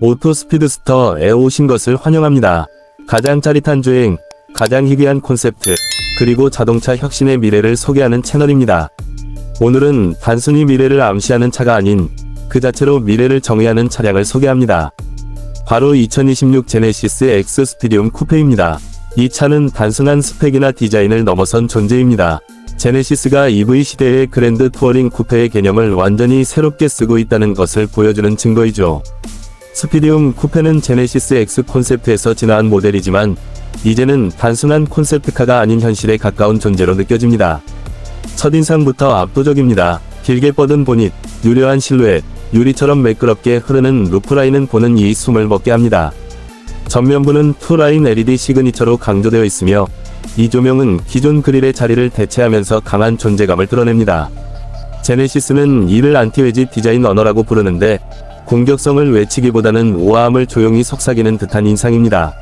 오토 스피드스터에 오신 것을 환영합니다. 가장 짜릿한 주행, 가장 희귀한 콘셉트, 그리고 자동차 혁신의 미래를 소개하는 채널입니다. 오늘은 단순히 미래를 암시하는 차가 아닌 그 자체로 미래를 정의하는 차량을 소개합니다. 바로 2026 제네시스 X 스피디움 쿠페입니다. 이 차는 단순한 스펙이나 디자인을 넘어선 존재입니다. 제네시스가 EV 시대의 그랜드 투어링 쿠페의 개념을 완전히 새롭게 쓰고 있다는 것을 보여주는 증거이죠. 스피디움 쿠페는 제네시스 X 콘셉트에서 진화한 모델이지만 이제는 단순한 콘셉트카가 아닌 현실에 가까운 존재로 느껴집니다. 첫인상부터 압도적입니다. 길게 뻗은 보닛, 유려한 실루엣, 유리처럼 매끄럽게 흐르는 루프라인은 보는 이 숨을 먹게 합니다. 전면부는 투라인 LED 시그니처로 강조되어 있으며 이 조명은 기존 그릴의 자리를 대체하면서 강한 존재감을 드러냅니다. 제네시스는 이를 안티웨지 디자인 언어라고 부르는데 공격성을 외치기보다는 우아함을 조용히 속삭이는 듯한 인상입니다.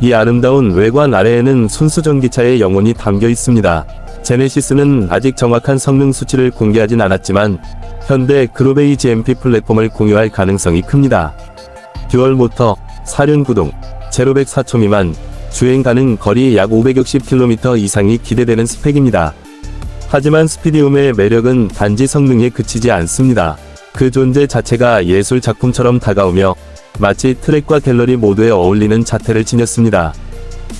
이 아름다운 외관 아래에는 순수 전기차의 영혼이 담겨 있습니다. 제네시스는 아직 정확한 성능 수치를 공개하진 않았지만 현대 그로베이 GMP 플랫폼을 공유할 가능성이 큽니다. 듀얼 모터, 사륜 구동, 제로백 4초 미만, 주행 가능 거리 약 560km 이상이 기대되는 스펙입니다. 하지만 스피디움의 매력은 단지 성능에 그치지 않습니다. 그 존재 자체가 예술 작품처럼 다가오며 마치 트랙과 갤러리 모두에 어울리는 자태를 지녔습니다.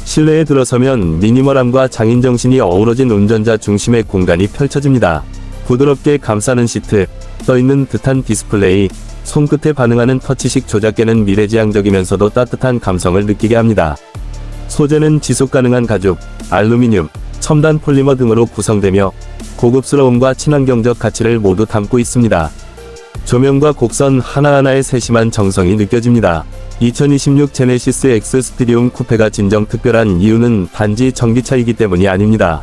실내에 들어서면 미니멀함과 장인정신이 어우러진 운전자 중심의 공간이 펼쳐집니다. 부드럽게 감싸는 시트, 떠있는 듯한 디스플레이, 손끝에 반응하는 터치식 조작계는 미래지향적이면서도 따뜻한 감성을 느끼게 합니다. 소재는 지속 가능한 가죽, 알루미늄, 첨단 폴리머 등으로 구성되며 고급스러움과 친환경적 가치를 모두 담고 있습니다. 조명과 곡선 하나하나의 세심한 정성이 느껴집니다. 2026 제네시스 X 스피디움 쿠페가 진정 특별한 이유는 단지 전기차이기 때문이 아닙니다.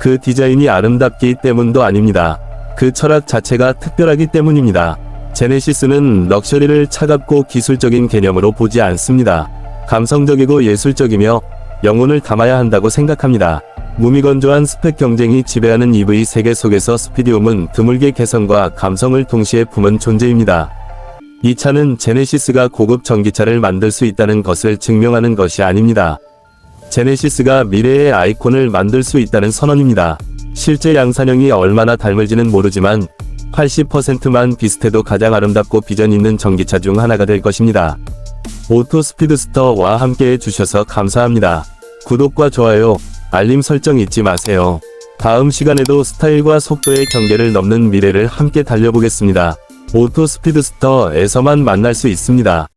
그 디자인이 아름답기 때문도 아닙니다. 그 철학 자체가 특별하기 때문입니다. 제네시스는 럭셔리를 차갑고 기술적인 개념으로 보지 않습니다. 감성적이고 예술적이며 영혼을 담아야 한다고 생각합니다. 무미건조한 스펙 경쟁이 지배하는 EV 세계 속에서 스피디움은 드물게 개성과 감성을 동시에 품은 존재입니다. 이 차는 제네시스가 고급 전기차를 만들 수 있다는 것을 증명하는 것이 아닙니다. 제네시스가 미래의 아이콘을 만들 수 있다는 선언입니다. 실제 양산형이 얼마나 닮을지는 모르지만 80%만 비슷해도 가장 아름답고 비전 있는 전기차 중 하나가 될 것입니다. 오토 스피드스터와 함께 해주셔서 감사합니다. 구독과 좋아요, 알림 설정 잊지 마세요. 다음 시간에도 스타일과 속도의 경계를 넘는 미래를 함께 달려보겠습니다. 오토 스피드스터에서만 만날 수 있습니다.